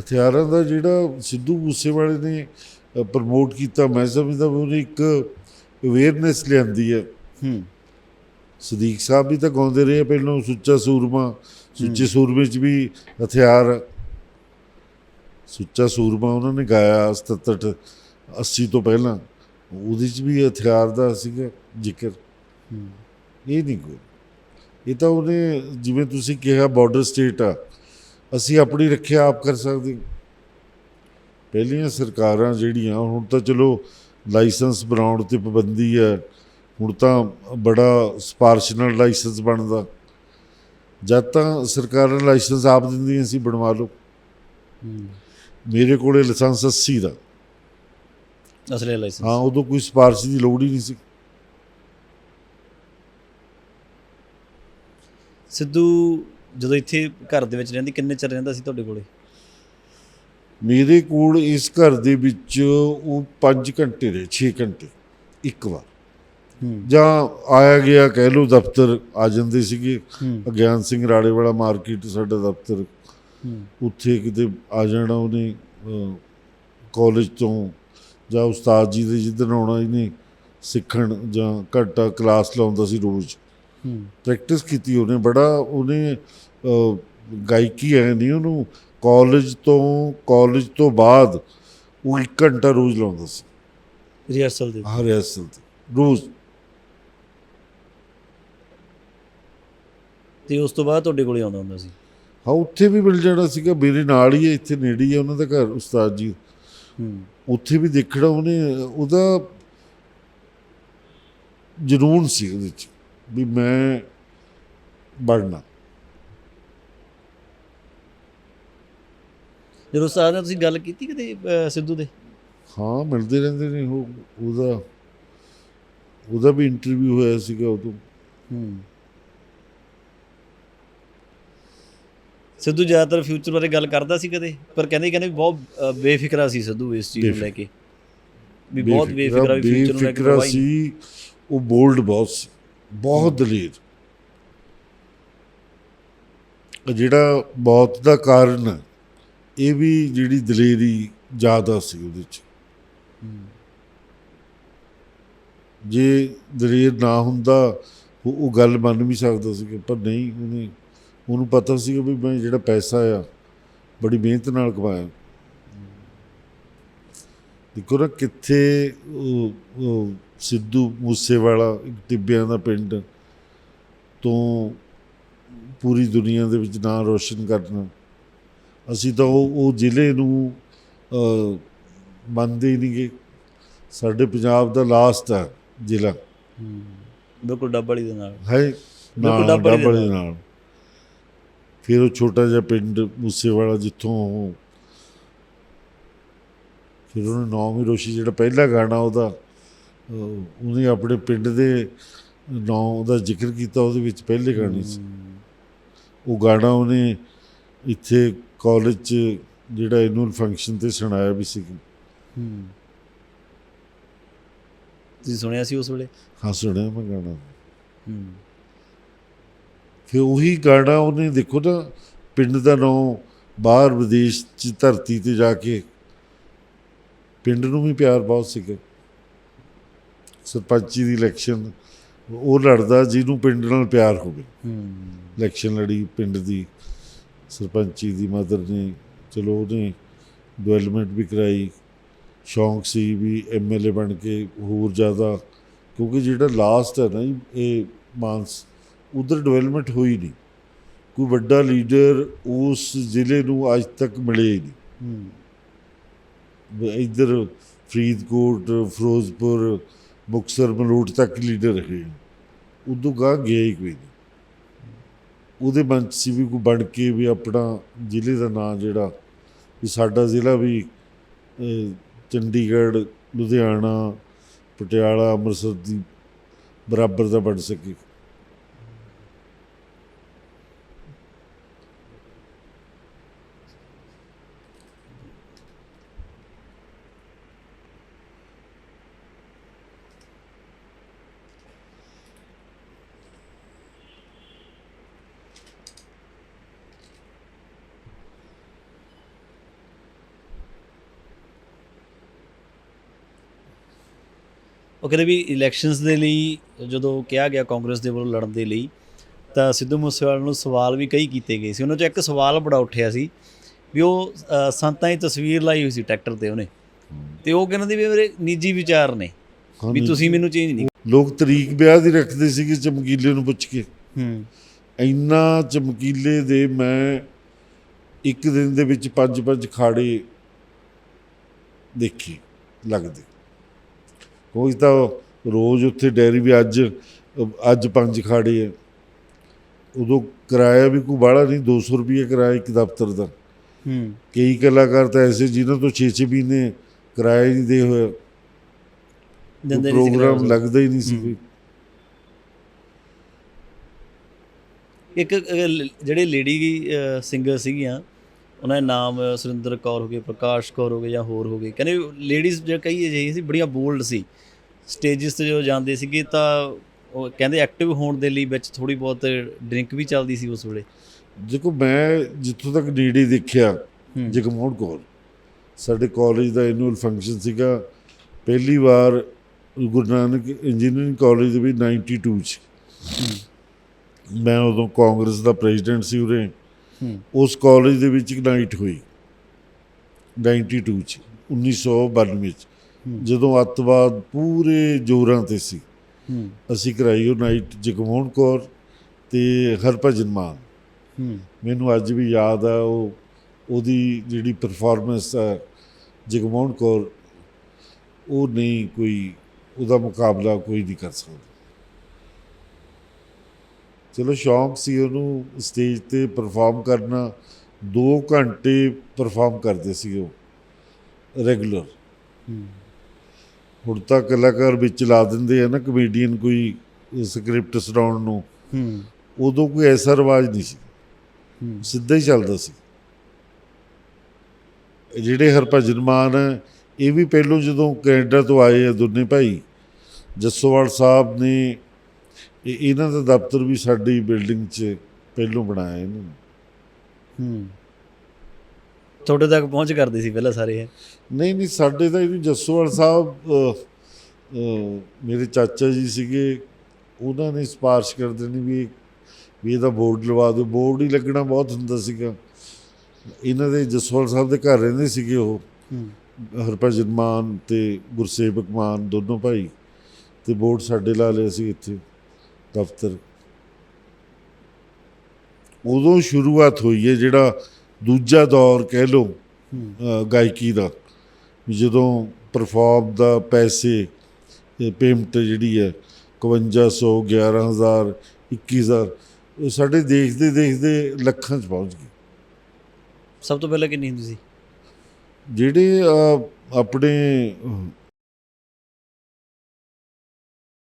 ਹਥਿਆਰਾਂ ਦਾ ਜਿਹੜਾ ਸਿੱਧੂ ਮੂਸੇਵਾਲੇ ਨੇ ਪ੍ਰਮੋਟ ਕੀਤਾ ਮੈਂ ਸਮਝਦਾ ਉਹਨੇ ਇੱਕ ਅਵੇਅਰਨੈਸ ਲਿਆਂਦੀ ਹੈ। ਹੂੰ। ਸਦੀਕ ਸਾਹਿਬ ਵੀ ਤਾਂ ਗਾਉਂਦੇ ਰਹੇ ਪਹਿਲਾਂ ਸੁੱਚਾ ਸੂਰਮਾ ਸੁੱਚੇ ਸੂਰਮੇ 'ਚ ਵੀ ਹਥਿਆਰ। ਸੁੱਚਾ ਸੂਰਮਾ ਉਹਨਾਂ ਨੇ ਗਾਇਆ 77 80 ਤੋਂ ਪਹਿਲਾਂ। ਉਹਦੇ 'ਚ ਵੀ ਹਥਿਆਰ ਦਾ ਸੀਗਾ ਜ਼ਿਕਰ। ਇਹ ਨਹੀਂ ਕੋਈ। ਇਹ ਤਾਂ ਉਹਨੇ ਜਿਵੇਂ ਤੁਸੀਂ ਕਿਹਾ ਬਾਰਡਰ ਸਟੇਟ ਆ। ਅਸੀਂ ਆਪਣੀ ਰੱਖਿਆ ਆਪ ਕਰ ਸਕਦੇ। ਪਹਿਲੀਆਂ ਸਰਕਾਰਾਂ ਜਿਹੜੀਆਂ ਹੁਣ ਤਾਂ ਚਲੋ ਲਾਇਸੈਂਸ ਬਣਾਉਣ ਤੇ ਪਾਬੰਦੀ ਹੈ। ਹੁਣ ਤਾਂ ਬੜਾ ਸਿਫਾਰਿਸ਼ ਨਾਲ ਲਾਇਸੈਂਸ ਬਣਦਾ। ਜਦ ਤਾਂ ਸਰਕਾਰਾਂ ਲਾਇਸੈਂਸ ਆਪ ਦਿੰਦੀਆਂ ਸੀ ਬਣਵਾ ਲਓ। ਮੇਰੇ ਕੋਲੇ ਲਾਇਸੈਂਸ 80 ਦਾ। ਅਸਲੇ ਲਾਇਸੈਂਸ। ਹਾਂ ਉਦੋਂ ਕੋਈ ਸਿਫਾਰਿਸ਼ ਦੀ ਲੋੜ ਹੀ ਨਹੀਂ ਸੀ। ਸਿੱਧੂ ਜਦੋਂ ਇੱਥੇ ਘਰ ਦੇ ਵਿੱਚ ਰਹਿੰਦੀ ਕਿੰਨੇ ਚਿਰ ਰਹਿੰਦਾ ਸੀ ਤੁਹਾਡੇ ਕੋਲੇ? ਮੇਰੇ ਕੋਲ ਇਸ ਘਰ ਦੇ ਵਿੱਚ ਉਹ 5 ਘੰਟੇ ਰਹੇ 6 ਘੰਟੇ ਇੱਕ ਵਾਰ। ਜਾਂ ਆਇਆ ਗਿਆ ਕਹਿ ਲਓ ਦਫ਼ਤਰ ਆ ਜਾਂਦੇ ਸੀਗੇ। ਅਗਿਆਨ ਸਿੰਘ ਰਾੜੇ ਵਾਲਾ ਮਾਰਕੀਟ ਸਾਡਾ ਦਫ਼ਤਰ। ਉੱਥੇ ਕਿਤੇ ਆ ਜਾਣਾ ਉਹਨੇ ਕਾਲਜ ਤੋਂ ਜਾਂ ਉਸਤਾਦ ਜੀ ਦੇ ਜਿੱਦਣ ਆਉਣਾ ਇਹਨੇ ਸਿੱਖਣ ਜਾਂ ਘੰਟਾ ਕਲਾਸ ਲਾਉਂਦਾ ਸੀ ਰੋਜ਼। ਪ੍ਰੈਕਟਿਸ ਕੀਤੀ ਉਹਨੇ ਬੜਾ ਉਹਨੇ ਗਾਇਕੀ ਐ ਨਹੀਂ ਉਹਨੂੰ ਕਾਲਜ ਤੋਂ ਕਾਲਜ ਤੋਂ ਬਾਅਦ ਉਹ ਇੱਕ ਘੰਟਾ ਰੋਜ਼ ਲਾਉਂਦਾ ਸੀ। ਰਿਹਰਸਲ ਦੇ ਹਰ ਰਿਹਰਸਲ ਰੋਜ਼। ਤੇ ਉਸ ਤੋਂ ਬਾਅਦ ਤੁਹਾਡੇ ਕੋਲੇ ਆਉਂਦਾ ਹੁੰਦਾ ਸੀ? ਹਾਂ ਉੱਥੇ ਵੀ ਮਿਲ ਜਾਣਾ ਸੀਗਾ ਮੇਰੇ ਨਾਲ ਹੀ ਹੈ ਇੱਥੇ ਨੇੜੇ ਹੀ ਹੈ ਉਹਨਾਂ ਦਾ ਘਰ ਉਸਤਾਦ ਜੀ। ਹੂੰ। ਉੱਥੇ ਵੀ ਦੇਖਣਾ ਉਹਨੇ ਉਹਦਾ ਜਨੂਨ ਸੀ ਉਹਦੇ ਚ। ਵੀ ਮੈਂ ਬਣਨਾ। ਜਦੋਂ ਉਸਤਾਦ ਨਾਲ ਤੁਸੀਂ ਗੱਲ ਕੀਤੀ ਕਿਤੇ ਅਹ, ਸਿੱਧੂ ਦੇ? ਹਾਂ ਮਿਲਦੇ ਰਹਿੰਦੇ ਨੇ ਉਹ ਉਹਦਾ ਉਹਦਾ ਵੀ ਇੰਟਰਵਿਊ ਹੋਇਆ ਸੀਗਾ ਉਦੋਂ। ਹੂੰ। ਸਿੱਧੂ ਜ਼ਿਆਦਾਤਰ ਫਿਊਚਰ ਬਾਰੇ ਗੱਲ ਕਰਦਾ ਸੀ ਕਦੇ ਪਰ ਕਹਿੰਦੇ ਕਹਿੰਦੇ ਵੀ ਬਹੁਤ ਬੇਫਿਕਰਾ ਸੀ ਸਿੱਧੂ ਇਸ ਚੀਜ਼ ਨੂੰ ਲੈ ਕੇ। ਵੀ ਬਹੁਤ ਬੇਫਿਕਰਾ ਵੀ ਫਿਊਚਰ ਨੂੰ ਲੈ ਕੇ। ਸੀ ਉਹ ਬੋਲਡ ਬਹੁਤ ਸੀ। ਬਹੁਤ ਦਲੇਰ ਜਿਹੜਾ ਮੌਤ ਦਾ ਕਾਰਨ ਇਹ ਵੀ ਜਿਹੜੀ ਦਲੇਰੀ ਜ਼ਿਆਦਾ ਸੀ ਉਹਦੇ ਚ। ਜੇ ਦਲੇਰ ਨਾ ਹੁੰਦਾ, ਉਹ ਗੱਲ ਮੰਨ ਵੀ ਸਕਦਾ ਸੀ ਪਰ ਨਹੀਂ, ਉਹਨੇ ਉਹਨੂੰ ਪਤਾ ਸੀ ਵੀ ਮੈਂ ਜਿਹੜਾ ਪੈਸਾ ਆ, ਬੜੀ ਮਿਹਨਤ ਨਾਲ ਕਮਾਇਆ। ਦੇਖੋ ਨਾ ਕਿੱਥੇ ਸਿੱਧੂ ਮੂਸੇਵਾਲਾ ਟਿੱਬਿਆਂ ਦਾ ਪਿੰਡ ਤੋਂ ਪੂਰੀ ਦੁਨੀਆ ਦੇ ਵਿੱਚ ਨਾਂ ਰੋਸ਼ਨ ਕਰਨਾ। ਅਸੀਂ ਤਾਂ ਉਹ ਉਹ ਜ਼ਿਲ੍ਹੇ ਨੂੰ ਮੰਨਦੇ ਹੀ ਨਹੀਂਗੇ। ਸਾਡੇ ਪੰਜਾਬ ਦਾ ਲਾਸਟ ਹੈ ਜ਼ਿਲ੍ਹਾ। ਬਿਲਕੁਲ ਡੱਬੜੀ ਦੇ ਨਾਲ। ਹੈ ਬਿਲਕੁਲ ਨਾਲ ਡੱਬਵਾਲੀ ਦੇ ਨਾਲ। ਫਿਰ ਉਹ ਛੋਟਾ ਜਿਹਾ ਪਿੰਡ ਮੂਸੇਵਾਲਾ ਜਿੱਥੋਂ ਫਿਰ ਉਹਨੇ ਨਾਮ ਰੋਸ਼ੀ ਜਿਹੜਾ ਪਹਿਲਾ ਗਾਣਾ ਉਹਦਾ ਉਹਨੇ ਆਪਣੇ ਪਿੰਡ ਦੇ ਨਾਮ ਦਾ ਜ਼ਿਕਰ ਕੀਤਾ ਉਹਦੇ ਵਿੱਚ ਪਹਿਲੇ ਗਾਣੇ 'ਚ। ਉਹ ਗਾਣਾ ਉਹਨੇ ਇੱਥੇ ਕਾਲਜ 'ਚ ਜਿਹੜਾ ਐਨੂਅਲ ਫੰਕਸ਼ਨ ਤੇ ਸੁਣਾਇਆ ਵੀ ਸੀ। ਹੂੰ। ਤੁਸੀਂ ਸੁਣਿਆ ਸੀ ਉਸ ਵੇਲੇ? ਹਾਂ ਸੁਣਿਆ ਮੈਂ ਗਾਣਾ। ਹੂੰ। ਫਿਰ ਉਹੀ ਗਾਣਾ ਉਹਨੇ ਦੇਖੋ ਨਾ ਪਿੰਡ ਦਾ ਨਾਂ ਬਾਹਰ ਵਿਦੇਸ਼ 'ਚ ਧਰਤੀ ਤੇ ਜਾ ਕੇ ਪਿੰਡ ਨੂੰ ਵੀ ਪਿਆਰ ਬਹੁਤ ਸੀਗਾ। ਸਰਪੰਚੀ ਦੀ ਇਲੈਕਸ਼ਨ ਉਹ ਲੜਦਾ ਜਿਹਨੂੰ ਪਿੰਡ ਨਾਲ ਪਿਆਰ ਹੋਵੇ। ਇਲੈਕਸ਼ਨ ਲੜੀ ਪਿੰਡ ਦੀ ਸਰਪੰਚੀ ਦੀ ਮਦਰ ਨੇ ਚਲੋ ਉਹਨੇ ਡਿਵੈਲਪਮੈਂਟ ਵੀ ਕਰਾਈ। ਸ਼ੌਂਕ ਸੀ ਵੀ ਐਮਐਲਏ ਬਣ ਕੇ ਹੋਰ ਜ਼ਿਆਦਾ ਕਿਉਂਕਿ ਜਿਹੜਾ ਲਾਸਟ ਹੈ ਨਾ ਇਹ ਮਾਨਸ ਉਧਰ ਡਿਵੈਲਪਮੈਂਟ ਹੋਈ ਨਹੀਂ। ਕੋਈ ਵੱਡਾ ਲੀਡਰ ਉਸ ਜ਼ਿਲ੍ਹੇ ਨੂੰ ਅੱਜ ਤੱਕ ਮਿਲੇ ਹੀ ਨਹੀਂ। ਇੱਧਰ ਫਰੀਦਕੋਟ, ਫਿਰੋਜ਼ਪੁਰ, ਮੁਕਤਸਰ, ਮਲੋਟ ਤੱਕ ਲੀਡਰ ਰਹੇ ਉਦੋਂ ਗਾਂ ਗਿਆ ਹੀ ਕੋਈ ਨਹੀਂ। ਉਹਦੇ ਮਨ 'ਚ ਸੀ ਵੀ ਕੋਈ ਬਣ ਕੇ ਵੀ ਆਪਣਾ ਜ਼ਿਲ੍ਹੇ ਦਾ ਨਾਂ ਜਿਹੜਾ, ਵੀ ਸਾਡਾ ਜ਼ਿਲ੍ਹਾ ਵੀ ਚੰਡੀਗੜ੍ਹ, ਲੁਧਿਆਣਾ, ਪਟਿਆਲਾ, ਅੰਮ੍ਰਿਤਸਰ ਦੀ ਬਰਾਬਰ ਦਾ ਬਣ ਸਕੇ। ਉਹ ਕਹਿੰਦੇ ਵੀ ਇਲੈਕਸ਼ਨਸ ਦੇ ਲਈ ਜਦੋਂ ਕਿਹਾ ਗਿਆ ਕਾਂਗਰਸ ਦੇ ਵੱਲੋਂ ਲੜਨ ਦੇ ਲਈ ਤਾਂ ਸਿੱਧੂ ਮੂਸੇਵਾਲਾ ਨੂੰ ਸਵਾਲ ਵੀ ਕਈ ਕੀਤੇ ਗਏ ਸੀ। ਉਹਨਾਂ 'ਚੋਂ ਇੱਕ ਸਵਾਲ ਬੜਾ ਉੱਠਿਆ ਸੀ ਵੀ ਉਹ ਸੰਤਾਂ ਦੀ ਤਸਵੀਰ ਲਾਈ ਹੋਈ ਸੀ ਟਰੈਕਟਰ ਤੇ ਉਹਨੇ। ਤੇ ਉਹ ਕਹਿੰਦੇ ਵੀ ਮੇਰੇ ਨਿੱਜੀ ਵਿਚਾਰ ਨੇ ਵੀ ਤੁਸੀਂ ਮੈਨੂੰ ਚੇਂਜ ਨਹੀਂ ਲੋਕ ਤਰੀਕ ਵਿਆਹ ਦੀ ਰੱਖਦੇ ਸੀਗੇ ਚਮਕੀਲੇ ਨੂੰ ਪੁੱਛ ਕੇ। ਹੂੰ। ਇੰਨਾ ਚਮਕੀਲੇ ਦੇ ਮੈਂ ਇੱਕ ਦਿਨ ਦੇ ਵਿੱਚ ਪੰਜ ਪੰਜ ਖਾੜੇ ਦੇਖੇ ਲੱਗਦੇ। ਕੋਈ ਤਾਂ ਰੋਜ਼ ਉੱਥੇ ਡੈਰੀ ਵੀ ਅੱਜ ਅੱਜ ਪੰਜ ਖਾੜੇ ਆ। ਉਦੋਂ ਕਿਰਾਇਆ ਵੀ ਕੋਈ ਬਾਹਲਾ ਨਹੀਂ 200 ਰੁਪਏ ਕਿਰਾਇਆ ਇੱਕ ਦਫ਼ਤਰ ਦਾ। ਹੂੰ। ਕਈ ਕਲਾਕਾਰ ਤਾਂ ਐਸੇ ਜਿਨ੍ਹਾਂ ਤੋਂ 6-6 ਮਹੀਨੇ ਕਿਰਾਇਆ ਹੀ ਨਹੀਂ ਦੇ ਹੋਇਆ। ਦਿੰਦੇ ਨਹੀਂ ਪ੍ਰੋਗਰਾਮ। ਲੱਗਦਾ ਹੀ ਨਹੀਂ ਸੀ ਹੂੰ। ਕੋਈ। ਇੱਕ ਜਿਹੜੇ ਲੇਡੀ ਸਿੰਗਰ ਸੀਗੀਆਂ ਉਹਨਾਂ ਦੇ ਨਾਮ ਸੁਰਿੰਦਰ ਕੌਰ ਹੋ ਗਏ ਪ੍ਰਕਾਸ਼ ਕੌਰ ਹੋ ਗਏ ਜਾਂ ਹੋਰ ਹੋ ਗਏ। ਕਹਿੰਦੇ ਲੇਡੀਜ਼ ਜਿਹੜੇ ਕਈ ਅਜਿਹੀ ਸੀ ਬੜੀਆਂ ਬੋਲਡ ਸੀ। ਸਟੇਜਸ ਤੇ ਜਦੋਂ ਜਾਂਦੇ ਸੀਗੇ ਤਾਂ ਉਹ ਕਹਿੰਦੇ ਐਕਟਿਵ ਹੋਣ ਦੇ ਲਈ ਵਿੱਚ ਥੋੜੀ ਬਹੁਤ ਡਰਿੰਕ ਵੀ ਚੱਲਦੀ ਸੀ ਉਸ ਵੇਲੇ। ਦੇਖੋ ਮੈਂ ਜਿੱਥੋਂ ਤੱਕ ਨੇੜੇ ਦੇਖਿਆ। ਜਗਮੋਹਨ ਕੌਰ। ਸਾਡੇ ਕਾਲਜ ਦਾ ਐਨੂਅਲ ਫੰਕਸ਼ਨ ਸੀਗਾ। ਪਹਿਲੀ ਵਾਰ ਗੁਰੂ ਨਾਨਕ ਇੰਜੀਨੀਅਰਿੰਗ ਕਾਲਜ ਦੇ ਵਿੱਚ 92 ਚ। ਮੈਂ ਉਦੋਂ ਕਾਂਗਰਸ ਦਾ ਪ੍ਰੈਜ਼ੀਡੈਂਟ ਸੀ ਉਰੇ। ਉਸ ਕਾਲਜ ਦੇ ਵਿੱਚ ਨਾਈਟ ਹੋਈ। 92 ਚ 1992 ਚ। ਹੂੰ। ਜਦੋਂ ਅੱਤਵਾਦ ਪੂਰੇ ਜੋਰਾਂ ਤੇ ਸੀ। ਹੂੰ। ਅਸੀਂ ਕਰਾਈ ਉਹ ਨਾਈਟ ਜਗਮੋਹਨ ਕੌਰ ਤੇ ਹਰਭਜਨ ਮਾਨ। ਹੂੰ। ਮੈਨੂੰ ਅੱਜ ਵੀ ਯਾਦ ਆ ਉਹ ਉਹਦੀ ਜਿਹੜੀ ਪਰਫਾਰਮੈਂਸ ਆ ਜਗਮੋਹਨ ਕੌਰ ਉਹ ਨਹੀਂ ਕੋਈ ਉਹਦਾ ਮੁਕਾਬਲਾ ਕੋਈ ਨਹੀਂ ਕਰ ਸਕਦਾ। ਚਲੋ ਸ਼ੌਂਕ ਸੀ ਉਹਨੂੰ ਸਟੇਜ ਤੇ ਪਰਫਾਰਮ ਕਰਨਾ। 2 ਘੰਟੇ ਪਰਫਾਰਮ ਕਰਦੇ ਸੀ ਉਹ ਰੈਗੂਲਰ ਹੁਣ ਤਾਂ ਕਲਾਕਾਰ ਵਿੱਚ ਲਾ ਦਿੰਦੇ ਆ ਨਾ ਕਮੇਡੀਅਨ ਕੋਈ ਸਕ੍ਰਿਪਟ ਸੁਣਾਉਣ ਨੂੰ। ਉਦੋਂ ਕੋਈ ਐਸਾ ਰਿਵਾਜ ਨਹੀਂ ਸੀ। ਸਿੱਧਾ ਹੀ ਚੱਲਦਾ ਸੀ। ਜਿਹੜੇ ਹਰਭਜਨ ਮਾਨ ਇਹ ਵੀ ਪਹਿਲੋਂ ਜਦੋਂ ਕੈਨੇਡਾ ਤੋਂ ਆਏ ਆ ਦੋਨੇ ਭਾਈ ਜੱਸੋਵਾਲ ਸਾਹਿਬ ਨੇ ਇਹ- ਇਹਨਾਂ ਦਾ ਦਫ਼ਤਰ ਵੀ ਸਾਡੀ ਬਿਲਡਿੰਗ 'ਚ ਪਹਿਲੋਂ ਬਣਾਇਆ ਇਹਨਾਂ ਨੇ। ਹੂੰ। ਤੁਹਾਡੇ ਤੱਕ ਪਹੁੰਚ ਕਰਦੇ ਸੀ ਪਹਿਲਾਂ ਸਾਰੇ ਇਹ? ਨਹੀਂ ਨਹੀਂ ਸਾਡੇ ਤਾਂ ਇਹਨੂੰ ਜੱਸੋਵਾਲ ਸਾਹਿਬ ਮੇਰੇ ਚਾਚਾ ਜੀ ਸੀਗੇ ਉਹਨਾਂ ਨੇ ਸਿਫਾਰਿਸ਼ ਕਰ ਦੇਣੀ ਵੀ ਵੀ ਇਹਦਾ ਬੋਰਡ ਲਵਾ ਦਿਓ। ਬੋਰਡ ਹੀ ਲੱਗਣਾ ਬਹੁਤ ਹੁੰਦਾ ਸੀਗਾ। ਇਹਨਾਂ ਦੇ ਜੱਸੋਵਾਲ ਸਾਹਿਬ ਦੇ ਘਰ ਰਹਿੰਦੇ ਸੀਗੇ ਉਹ। ਹਰਭਜਨ ਮਾਨ ਤੇ ਗੁਰਸੇਵਕ ਮਾਨ ਦੋਨੋਂ ਭਾਈ। ਤੇ ਬੋਰਡ ਸਾਡੇ ਲਾ ਲਿਆ ਸੀ ਇੱਥੇ। ਦਫ਼ਤਰ। ਉਦੋਂ ਸ਼ੁਰੂਆਤ ਹੋਈ ਹੈ ਜਿਹੜਾ ਦੂਜਾ ਦੌਰ ਕਹਿ ਲਓ ਗਾਇਕੀ ਦਾ ਜਦੋਂ ਪਰਫਾਰਮ ਦਾ ਪੈਸੇ ਪੇਮੈਂਟ ਜਿਹੜੀ ਹੈ 5100 11000 21000 ਉਹ ਸਾਡੇ ਦੇਖਦੇ ਦੇਖਦੇ ਲੱਖਾਂ ਚ ਪਹੁੰਚ ਗਈ ਸਭ ਤੋਂ ਪਹਿਲਾਂ ਕਿੰਨੀ ਹੁੰਦੀ ਸੀ? ਜਿਹੜੇ ਆਪਣੇ